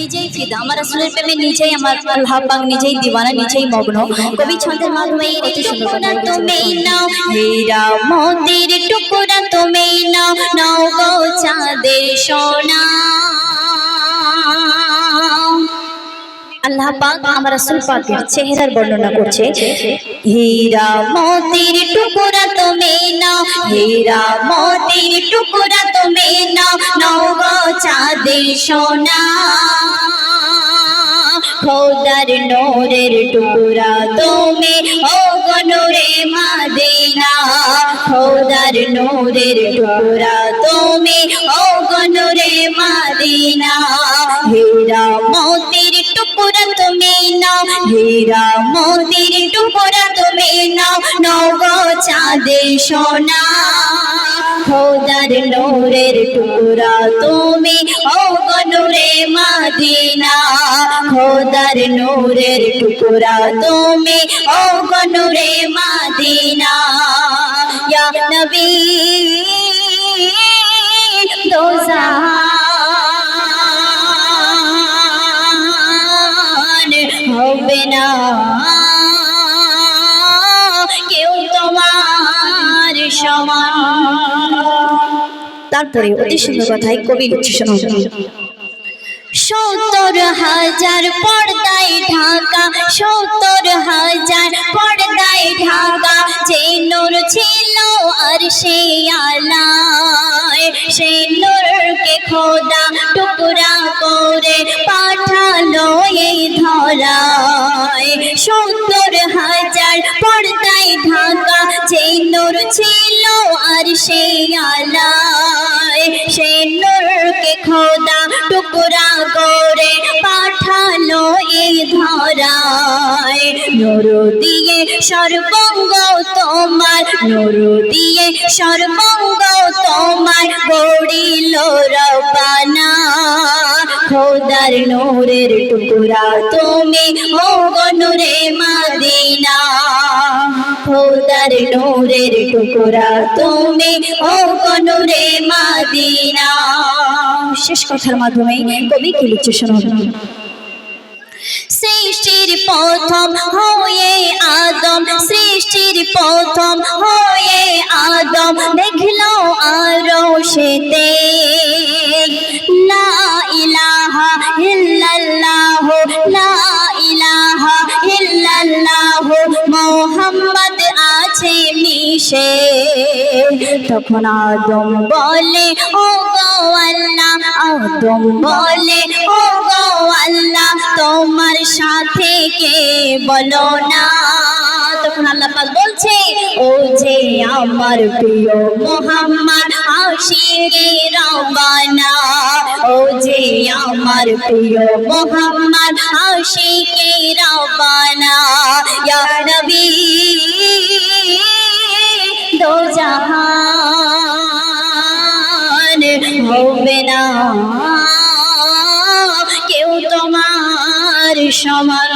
নিজেই ফিদা। আমার প্রেমে নিজেই আমার আল্লাহ পাক নিজেই দিওয়ানা নিজেই মগ্ন। কবি ছন্দের মাধ্যমে অতি সুন্দর তুমি নাও হীরা মোতির টুকুরা তুমি নাও নাও গো চাঁদের সোনা। আল্লাহ পাক আমার রাসূল পাকের চেহারার বর্ণনা করছে। হীরা মোতির টুকরা তুমি নাও মোতির টুকরা তুমি নাও চাঁদের সোনা। খোদার নোরের টুকরা তুমি, ও গো নূরে মাদিনা। খোদার নোরের টুকরা তুমি, ও গো নূরে মাদিনা। মোতির টুকরা তুমি নাও, হীরা মোতির টুকরা তুমি নাও নাও গো চাঁদে সোনা। খোদার নোরের টুকরা তুমি ও গো নূরে মাদিনা। খোদার নূরের টুকরা তুমি ও গো নূরে মাদিনা। ইয়া নবী, দোজান হবে না। তারপরে অতি সুন্দর কথায় কবি শোনো সত্তর হাজার পর্দায় ঢাকা, সত্তর হাজার পর্দায় ঢাকা, যে নূর ছিল আর সে আলায়। সে নূরকে খোদা টুকরা করে পাঠালো এই ধরায়। সত্তর হাজার পর্দায় ঢাকা, যে নূর ছিল আর সে আলায়। নূর দিয়ে সর্বঙ্গ তোমার নূর দিয়ে সর্বঙ্গ তোমার, গড়িল রবানা। খোদার নূরের টুকরা তুমি ও গনুরে মাদিনা। খোদার নূরের টুকরা তুমি ও গনুরে মাদিনা। শেষ কথার মাধ্যমে কবি কি লিখছে শোনো প্রথম হয়ে আদম সৃষ্টির প্রথম হয়ে আদম দেখল আরও সেতে মোহাম্মদ আছে মিশে। তখন আদম বলে ও গো আল্লাহ, আদম বলে, ও আল্লাহ তোমার সাথে কে বলো না? তখন আল্লাহ পাক বলছে, ও যে আমার প্রিয় মোহাম্মদ আশিকে রবানা ও যে আমার প্রিয় মোহাম্মদ আশিকে রবানা ইয়া নবী দো সমান